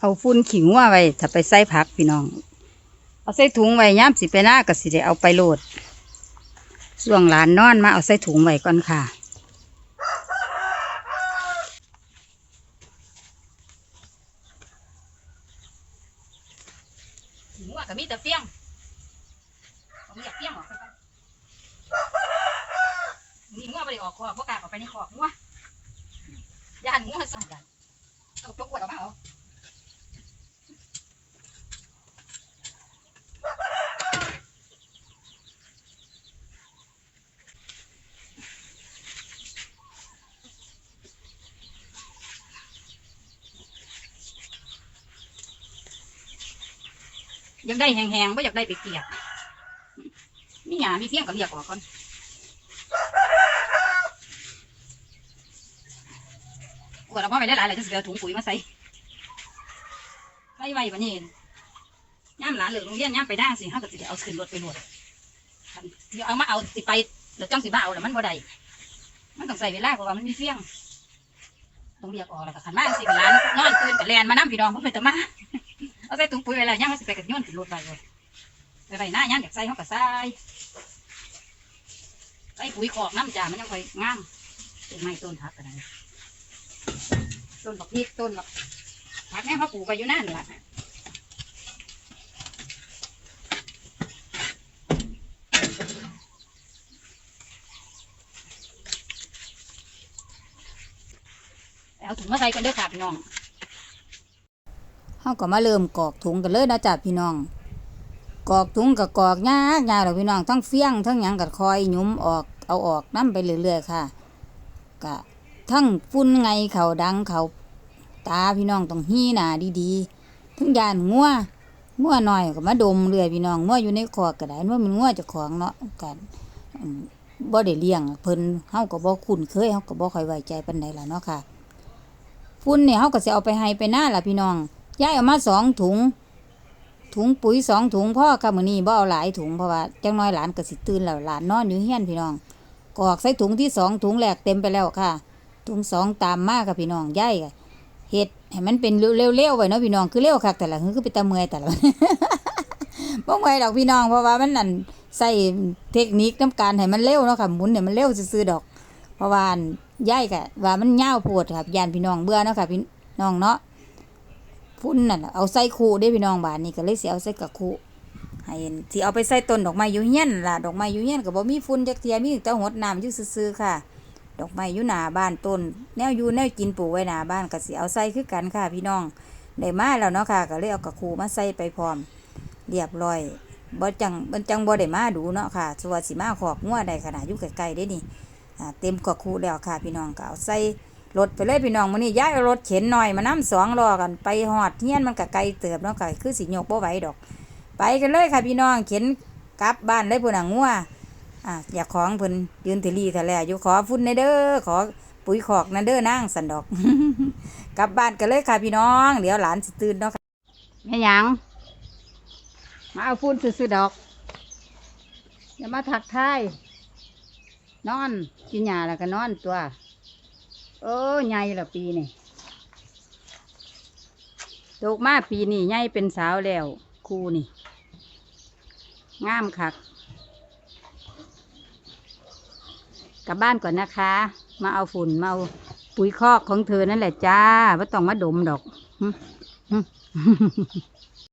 เอาฟุ้นขิงว่าไว้ถ้าไปใส่ผักพี่น้อง เอาใส่ถุงไว้ย่ามสิไปหน้าก็สิได้เอาไปโหลดส่วงหลานนอนมาเอาใส่ถุงไว้ก่อนค่ะหัวก็มีแต่เฟี้ยงผมอยากเฟี้ยงออกไปก่อนนี่หัวไปได้ออกคอกเพรากาออกไปในคอกหัวย่านหัวสั่นกันเอาจกขวดออกมาเอา อยากได้แห้งๆไม่อยากได้เปียกๆมีหยามีเฟี้ยงก็เรียกออกก่อนขวดเอาพ่อไปได้หลายเลยจะเสือถุงปุ๋ยมาใส่ใส่ไว้บันนี้ย่ามหลานเหลือโรงเรียนย่ามไปได้สิเขาก็จะเอาขึ้นรถไปรวดเดี๋ยวเอามาเอาสิไปเดี๋ยวจังสิบ้าเอาแล้วมันบ่ได้มันต้องใส่เวลาเพราะว่ามันมีเฟี้ยงต้องเรียกออกแล้วก็ขันมาสิกับร้านนอนตื่นกับแลนมาน้ำพี่น้องเพิ่นไปตะมา เอาใส่ถุงปุ๋ยไว้แล้วย่างเขาสิไปกับโย้อนขึ้นรถไปเลยไปไปหน้าย่างอยากใส่เขาก็ใส่ใส่ปุ๋ยขอกน้ำจ่ามันยังค่อยงามต้นไม้ต้นผักอะไรต้นบักพริกต้นบักผักแม่เขาปลูกไปอยู่นั่นแหละเอาถุงมาใส่กันเด้อค่ะพี่น้อง เฮาก็มาเริ่มกรอกถุงกันเลยนะจ๊ะพี่น้องกรอกถุงกับกรอกยากยากหรอพี่น้องทั้งเฟี้ยงทั้งหยังกับคอยหยุมออกเอาออกน้ำไปเรื่อยๆค่ะกะทั้งฟุ้นไงเขาดังเขาตาพี่น้องต้องฮี้หนาดีๆทั้งยานงัวงัวหน่อยก็มาดมเรื่อยพี่น้องงัวอยู่ในคอกก็ได้ว่ามันงัวจะของเนาะกันบ่ได้เลี้ยงเพิ่นเฮาก็บ่คุ้นเคยเฮาก็บ่ค่อยไว้ใจปานใดล่ะเนาะค่ะ ฟุ้นเนี่ยเฮาก็สิเอาไปให้ไปหน้าล่ะพี่น้อง ย้ายเออกมาสองถุง ถุงปุ๋ยสองถุงพ่อค่ะมื้อนี้บ่เอาหลายถุงเพราะว่าจังน้อยหลานก็สิตื่นแล้วหลานนอนอยู่เฮียนพี่น้องกอกใส่ถุงที่สองถุงแรกเต็มไปแล้วค่ะ ถุงสองตามมากค่ะพี่น้องย้ายเฮ็ดให้มันเป็นเร็วๆไว้เนาะพี่น้องคือเร็วคักแต่ละคือไปตะเมยแต่ละบ่เมยดอกพี่น้องเพราะว่ามันนั่นใส่เทคนิคน้ำการให้มันเร็วเนาะค่ะหมุนให้มันเร็วซื่อๆดอก เพราะว่านย้ายก็ว่ามันยาวโพดครับยานพี่น้องเบื่อเนาะค่ะพี่น้องเนาะ พุ่นนั่นน่ะเอาใส่คูได้พี่น้องบานนี้ก็เลยสิเอาใส่กับคูให้เห็นสิเอาไปใส่ต้นดอกไม้อยู่เฮียนล่ะดอกไม้อยู่เฮียนก็บ่มีฝุ่นจักเทียมีแต่หดน้ำอยู่ซื่อๆค่ะ ดอกไม้อยู่หน้าบ้านต้น แนวอยู่แนวกินปลูกไว้หน้าบ้านก็สิเอาใส่คือกันค่ะ พี่น้องได้มาแล้วเนาะค่ะ ก็เลยเอากับคูมาใส่ไปพร้อม เรียบร้อยบ่จังบ่จังบ่ได้มาดูเนาะค่ะส่วนสิมาขอกงัวได้ขนาดอยู่ใกล้ๆได้นี่อ่าเต็มกับคูแล้วค่ะ พี่น้องก็เอาใส่ รถไปเลยพี่น้องมื้อนี้ย้ายรถเข็นหน่อยมานํสองล้อกันไปฮอดเฮียนมันก็ไกลเติบเนาะก็คือสิยกบ่ไหวดอก ไปกันเลยค่ะพี่น้องเข็นกลับบ้านเลยพุ่นน่ะงัวอะอยากของเพิ่นยืนทะลีทะแลอยู่ขอฟุ้นในเด้อขอปุ๋ยขอกนะเด้อนางสันดอก กลับบ้านกันเลยค่ะพี่น้อง เดี๋ยวหลานสิตื่นเนาะค่ะแม่หยังมาเอาฟุ้นซื้อดอกอย่ามาทักทายนอนกินหญ้าแล้วก็นอนตัว โอ้ใหญ่ละปีนี่ตกมาปีนี่ใหญ่เป็นสาวแล้วครูนี่ งามคัก กลับบ้านก่อนนะคะ มาเอาฝุ่นมาเอาปุ๋ยคอกของเธอนั่นแหละจ้าไม่ต้องมาดมดอก